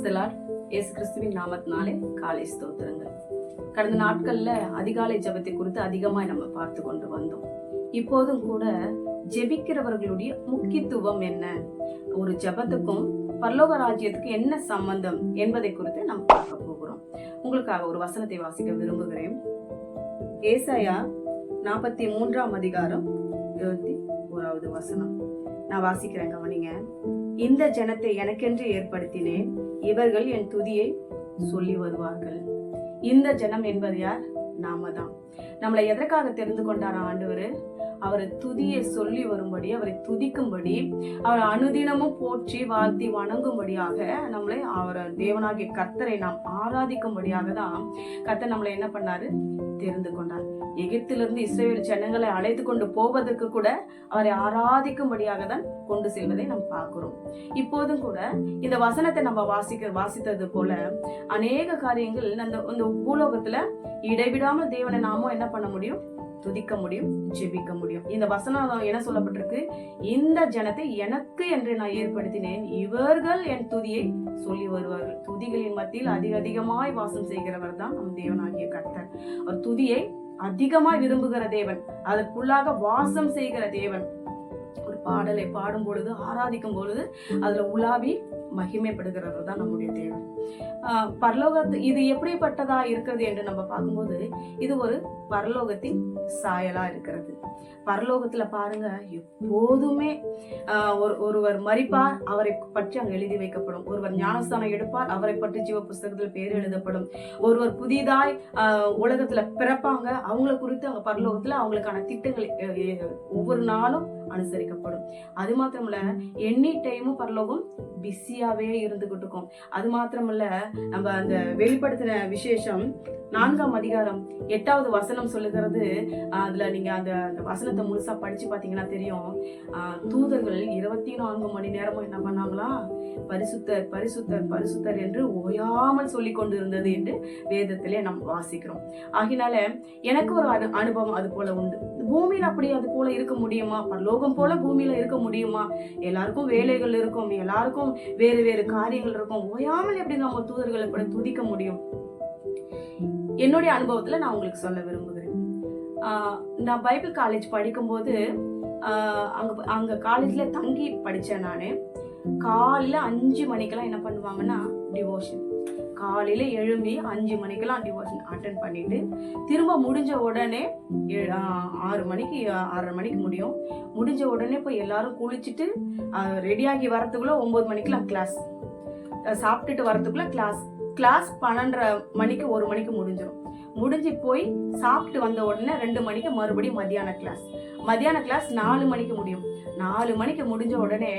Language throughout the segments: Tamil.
பிரைஸ்தலால் இயேசு கிறிஸ்துவின் நாமத்தினாலே காலை ஸ்தோத்திரங்கள். கடந்த நாட்கள்ல அதிகாலை ஜெபத்தை குறித்து அதிகமாய் நம்ம பார்த்து கொண்டு வந்தோம். இப்போதும் கூட ஜெபிக்கிறவர்களுடைய முக்கியத்துவம் என்ன? ஒரு ஜெபத்துக்கும் பரலோக ராஜ்யத்துக்கு என்ன சம்பந்தம் என்பதை குறித்து நம்ம பார்க்க போகிறோம். உங்களுக்காக ஒரு வசனத்தை வாசிக்க விரும்புகிறேன். ஏசாயா நாற்பத்தி மூன்றாம் அதிகாரம் இருபத்தி ஓராவது வசனம். நான் வாசிக்கிறேன் கவனிங்க. இந்த ஜனத்தை எனக்கென்று ஏற்படுத்தினேன். இவர்கள் என் துதியை சொல்லி வருவார்கள். இந்த ஜனம் என்பது யார்? நாம தான் நம்மளை எதற்காக தெரிந்து கொண்டார் ஆண்டவர்? அவரை துதியை சொல்லி வரும்படி அவரை துதிக்கும்படி அவரை அனுதினமும் போற்றி வாழ்த்தி வணங்கும்படியாக நம்மளை அவர் தேவனாகிய கர்த்தரை நாம் ஆராதிக்கும்படியாக தான் கர்த்தர் நம்மளை என்ன பண்ணாரு? தெரிந்து கொண்டார். எகிப்திலிருந்து இஸ்ரேல் ஜனங்களை அழைத்து கொண்டு போவதற்கு கூட அவரை ஆராதிக்கும்படியாக தான் கொண்டு செல்வதை நாம் பார்க்கிறோம். இப்போதும் கூட இந்த வசனத்தை நம்ம வாசிக்க வாசித்தது போல அநேக காரியங்கள் அந்த இந்த பூலோகத்துல இடைவிடாமல் தேவனை நாமும் என்ன பண்ண முடியும்? துதிக்க முடியும் ஜெபிக்க முடியும். இந்த வசனம் என்ன சொல்லப்பட்டிருக்கு? இந்த ஜனத்தை எனக்கு என்று நான் ஏற்படுத்தினேன் இவர்கள் என் துதியை சொல்லி வருவார்கள். துதிகளின் மத்தியில் அதிக அதிகமாய் வாசம் செய்கிறவர் தான் நம் தேவனாகிய கர்த்தர். அவர் துதியை அதிகமாய் விரும்புகிற தேவன். அதற்குள்ளாக வாசம் செய்கிற தேவன். ஒரு பாடலை பாடும் பொழுது ஆராதிக்கும் பொழுது அதுல உலாவி மகிமைப்படுகிறவர் தான் நம்முடைய தேவன். பரலோகத்து இது எப்படிப்பட்டதா இருக்கிறது என்று நம்ம பார்க்கும்போது இது ஒரு பரலோகத்தின் சாயலா இருக்கிறது. பரலோகத்துல பாருங்க எப்போதுமே ஒரு ஒருவர் மறிப்பார் அவரை பற்றி அங்கே எழுதி வைக்கப்படும். ஒருவர் ஞானஸ்தானம் எடுப்பார் அவரை பற்றி ஜீவ புஸ்தகத்தில் பேர் எழுதப்படும். ஒருவர் புதிதாய் உலகத்துல பிறப்பாங்க அவங்கள குறித்து அங்க பரலோகத்துல அவங்களுக்கான திட்டங்கள் ஒவ்வொரு நாளும் அனுசரிக்கப்படும். அது மாத்திரமல்ல எனி டைமும் பரலோகம் பிஸியாவே இருந்துகிட்டு இருக்கும். அது மாத்திரமல்ல நம்ம அந்த வெளிப்படுத்தின விசேஷம் நான்காம் அதிகாரம் எட்டாவது வசனம் சொல்லுகிறது. அதுல நீங்க அந்த அந்த வசனத்தை முழுசா படிச்சு பாத்தீங்கன்னா தெரியும். தூதர்கள் இருபத்தி நான்கு மணி நேரமும் என்ன பண்ணாங்களா? பரிசுத்தர் பரிசுத்தர் பரிசுத்தர் என்று ஓயாமல் சொல்லி கொண்டு இருந்தது என்று வேதத்திலே நாம் வாசிக்கிறோம். ஆகினால எனக்கு ஒரு அனு- அனுபவம் அது போல உண்டு. பூமியில் அப்படி அது போல இருக்க முடியுமா? பரலோகம் போல பூமியில இருக்க முடியுமா? எல்லாருக்கும் வேலைகள் இருக்கும் எல்லாருக்கும் வேறு வேறு காரியங்கள் இருக்கும். ஓயாமல் எப்படி நம்ம தூதர்களை கூட துதிக்க முடியும்? என்னுடைய அனுபவத்தில் நான் உங்களுக்கு சொல்ல விரும்புகிறேன். நான் பைபிள் காலேஜ் படிக்கும்போது அங்கே அங்கே காலேஜில் தங்கி படித்தேன் நான். காலையில் அஞ்சு மணிக்கெல்லாம் என்ன பண்ணுவாங்கன்னா டிவோஷன். காலையில் எழும்பி அஞ்சு மணிக்கெல்லாம் டிவோஷன் அட்டன் பண்ணிட்டு திரும்ப முடிஞ்ச உடனே ஆறு மணிக்கு ஆறரை மணிக்கு முடியும். முடிஞ்ச உடனே போய் எல்லாரும் குளிச்சுட்டு ரெடியாகி வரத்துக்குள்ளே ஒம்பது மணிக்கெலாம் கிளாஸ் சாப்பிட்டுட்டு வரத்துக்குள்ளே கிளாஸ் கிளாஸ் பன்னெண்டரை மணிக்கு ஒரு மணிக்கு முடிஞ்சிடும் முடிஞ்சு போய் சாப்பிட்டு வந்த உடனே ரெண்டு மணிக்கு மறுபடியும் மத்தியான கிளாஸ் மத்தியான கிளாஸ் நாலு மணிக்கு முடியும். நாலு மணிக்கு முடிஞ்ச உடனே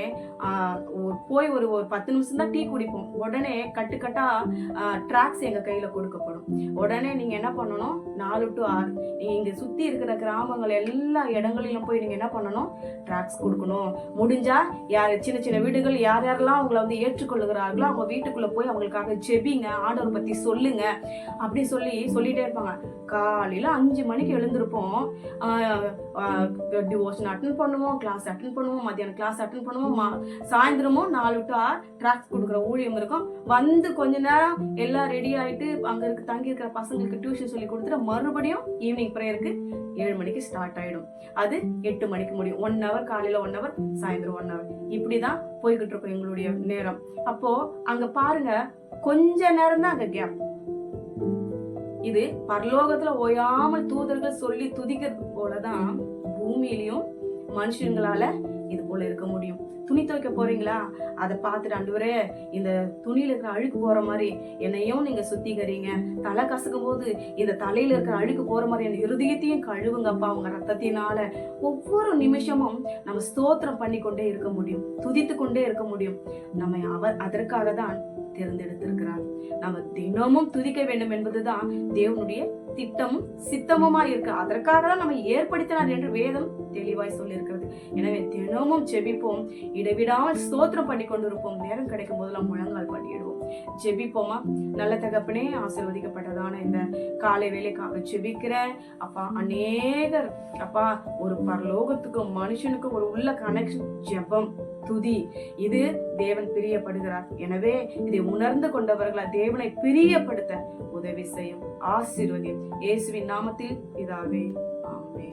போய் ஒரு ஒரு பத்து நிமிஷம் தான் டீ குடிப்போம். உடனே கட்டுக்கட்டா ட்ராக்ஸ் எங்க கையில கொடுக்கப்படும். உடனே நீங்க என்ன பண்ணணும்? நாலு டு ஆறு. நீங்க இங்க சுத்தி இருக்கிற கிராமங்கள் எல்லா இடங்களிலும் போய் நீங்க என்ன பண்ணணும்? ட்ராக்ஸ் கொடுக்கணும். முடிஞ்சா யார் சின்ன சின்ன வீடுகள் யார் யாரெல்லாம் அவங்கள வந்து ஏற்றுக்கொள்ளுகிறார்களோ அவங்க வீட்டுக்குள்ள போய் அவங்களுக்காக ஜெபிங்க. ஆர்டர் பற்றி சொல்லுங்க அப்படி சொல்லி சொல்லிகிட்டே இருப்பாங்க. காலையில் அஞ்சு மணிக்கு எழுந்திருப்போம். டிவோஷன் அட்டன் பண்ணுவோம் கிளாஸ் அட்டன் பண்ணுவோம் மத்தியானம் கிளாஸ் அட்டன் பண்ணுவோம் மா- சாயந்தரமும் நாலு டு ஆறு ட்ராக்ஸ் கொடுக்குற ஊழியம் இருக்கும். வந்து கொஞ்ச நேரம் எல்லாம் ரெடி ஆகிட்டு அங்கே இருக்க தங்கி இருக்கிற பசங்களுக்கு டியூஷன் சொல்லி கொடுத்துட்டு மறுபடியும் ஈவினிங் ப்ரேயருக்கு ஏழு மணிக்கு ஸ்டார்ட் ஆகிடும் அது எட்டு மணிக்கு முடியும். ஒன் ஹவர் காலையில் ஒன் ஹவர் சாயந்தரம் ஒன் ஹவர் இப்படி தான் போய்கிட்டு இருக்கும் எங்களுடைய நேரம். அப்போது அங்கே பாருங்கள் கொஞ்ச நேரம் தான் அங்க கேப் இது பரலோகத்துல ஓயாமல் தூதர்கள் சொல்லி துதிக்கிறது போலதான் பூமியிலையும் மனுஷங்களால இது போல இருக்க முடியும். துணி துவைக்க போறீங்களா? அதை பார்த்துட்டு அண்டுவரே இந்த துணியில இருக்கிற அழுக்கு போற மாதிரி என்னையும் நீங்க சுத்திக்கிறீங்க தலை கசக்கும் போது இந்த தலையில இருக்கிற அழுக்கு போற மாதிரி என் இருதயத்தையும் கழுவுங்கப்பா உங்க ரத்தத்தினால. ஒவ்வொரு நிமிஷமும் நம்ம ஸ்தோத்திரம் பண்ணி கொண்டே இருக்க முடியும். துதித்து கொண்டே இருக்க முடியும். நம்ம அவர் அதற்காக தான் தேர்ந்தெடுத்திருக்கிறார். நாம் தினமும் துதிக்க வேண்டும் என்பதுதான் தேவனுடைய திட்டமும் சித்தமுமா இருக்கு. அதற்காக தான் நம்ம ஏற்படுத்தினார் என்று வேதம் தெளிவாய் சொல்லியிருக்கிறது. எனவே தினமும் ஜெபிப்போம். இடைவிடாமல் ஸ்தோத்திரம் பண்ணி கொண்டிருப்போம். நேரம் கிடைக்கும் போதெல்லாம் முழங்கால் பண்ணிடுவோம். ஜெபிப்போமா? நல்ல தகப்பனே ஆசிர்வதிக்கப்பட்டதான இந்த காலை வேலைக்காக ஜெபிக்கிறேன் அப்பா அநேகர். அப்பா ஒரு பரலோகத்துக்கும் மனுஷனுக்கும் ஒரு உள்ள கனெக்ஷன் ஜெபம் துதி. இது தேவன் பிரியப்படுகிறார். எனவே இதை உணர்ந்து கொண்டவர்களா தேவனை பிரியப்படுத்த உதவி செய்யும். ஆசீர்வதியும். இயேசுவின் நாமத்தில் இதாவே ஆமே